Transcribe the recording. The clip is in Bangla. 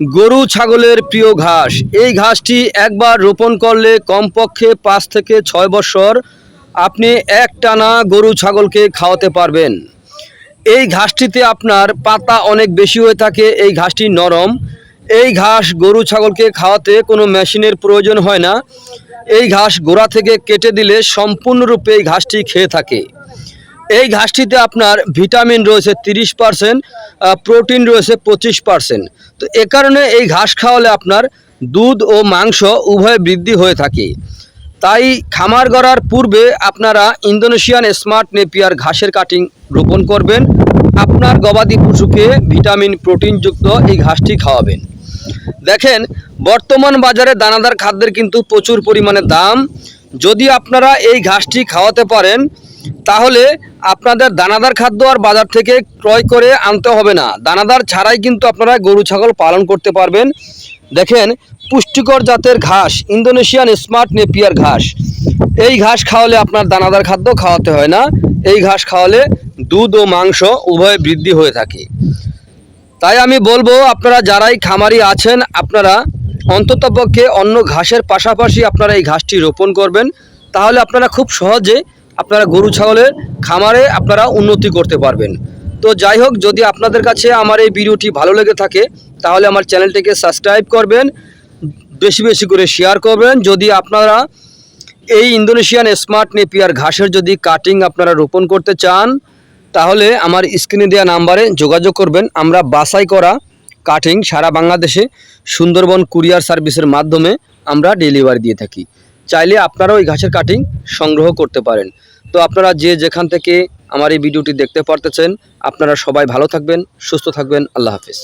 গরু ছাগলের প্রিয় ঘাস। এই ঘাসটি একবার রোপণ করলে কমপক্ষে পাঁচ থেকে ছয় বছর আপনি এক টানা গরু ছাগলকে খাওয়াতে পারবেন। এই ঘাসটিতে আপনার পাতা অনেক বেশি হয়ে থাকে, এই ঘাসটি নরম। এই ঘাস গরু ছাগলকে খাওয়াতে কোনো মেশিনের প্রয়োজন হয় না। এই ঘাস গোড়া থেকে কেটে দিলে সম্পূর্ণরূপে এই ঘাসটি খেয়ে থাকে। এই ঘাসটিতে আপনার ভিটামিন রয়েছে তিরিশ পার্সেন্ট প্রোটিন রয়েছে পঁচিশ পার্সেন্ট। তো এ কারণে এই ঘাস খাওয়ালে আপনার দুধ ও মাংস উভয় বৃদ্ধি হয়ে থাকে। তাই খামার গড়ার পূর্বে আপনারা ইন্দোনেশিয়ান স্মার্ট নেপিয়ার ঘাসের কাটিং রোপণ করবেন। আপনার গবাদি পশুকে ভিটামিন, প্রোটিনযুক্ত এই ঘাসটি খাওয়াবেন। দেখেন, বর্তমান বাজারে দানাদার খাদ্যের কিন্তু প্রচুর পরিমাণে দাম। যদি আপনারা এই ঘাসটি খাওয়াতে পারেন তাহলে আপনাদের দানাদার খাদ্য আর বাজার থেকে ক্রয় করে আনতে হবে না। দানাদার ছাড়াই কিন্তু আপনারা গরু, ছাগল পালন করতে পারবেন। দেখেন, পুষ্টিকর জাতের ঘাস, ইন্দোনেশিয়ান স্মার্ট নেপিয়ার ঘাস। এই ঘাস খাওয়ালে আপনার দানাদার খাদ্য খাওয়াতে হয় না। এই ঘাস খাওয়ালে দুধ ও মাংস উভয় বৃদ্ধি হয়ে থাকে। তাই আমি বলব, আপনারা যারাই খামারি আছেন, আপনারা অন্ততপক্ষে অন্য ঘাসের পাশাপাশি আপনারা এই ঘাসটি রোপণ করবেন। তাহলে আপনারা খুব সহজে আপনারা গরু, ছাগলের খামারে আপনারা উন্নতি করতে পারবেন। তো যাই হোক, যদি আপনাদের কাছে আমার এই ভিডিওটি ভালো লেগে থাকে, তাহলে আমার চ্যানেলটিকে সাবস্ক্রাইব করবেন, বেশি বেশি করে শেয়ার করবেন। যদি আপনারা এই ইন্দোনেশিয়ান স্মার্ট নেপিয়ার ঘাসের যদি কাটিং আপনারা রোপণ করতে চান, তাহলে আমার স্ক্রিনে দেওয়া নাম্বারে যোগাযোগ করবেন। আমরা বাছাই করা কাটিং সারা বাংলাদেশে সুন্দরবন কুরিয়ার সার্ভিসের মাধ্যমে আমরা ডেলিভারি দিয়ে থাকি। চাইলে আপনারাও এই ঘাসের কাটিং সংগ্রহ করতে পারেন। তো আপনারা যে যেখান থেকে আমার এই ভিডিওটি দেখতে পারতেছেন, আপনারা সবাই ভালো থাকবেন, সুস্থ থাকবেন, আল্লাহ হাফিজ।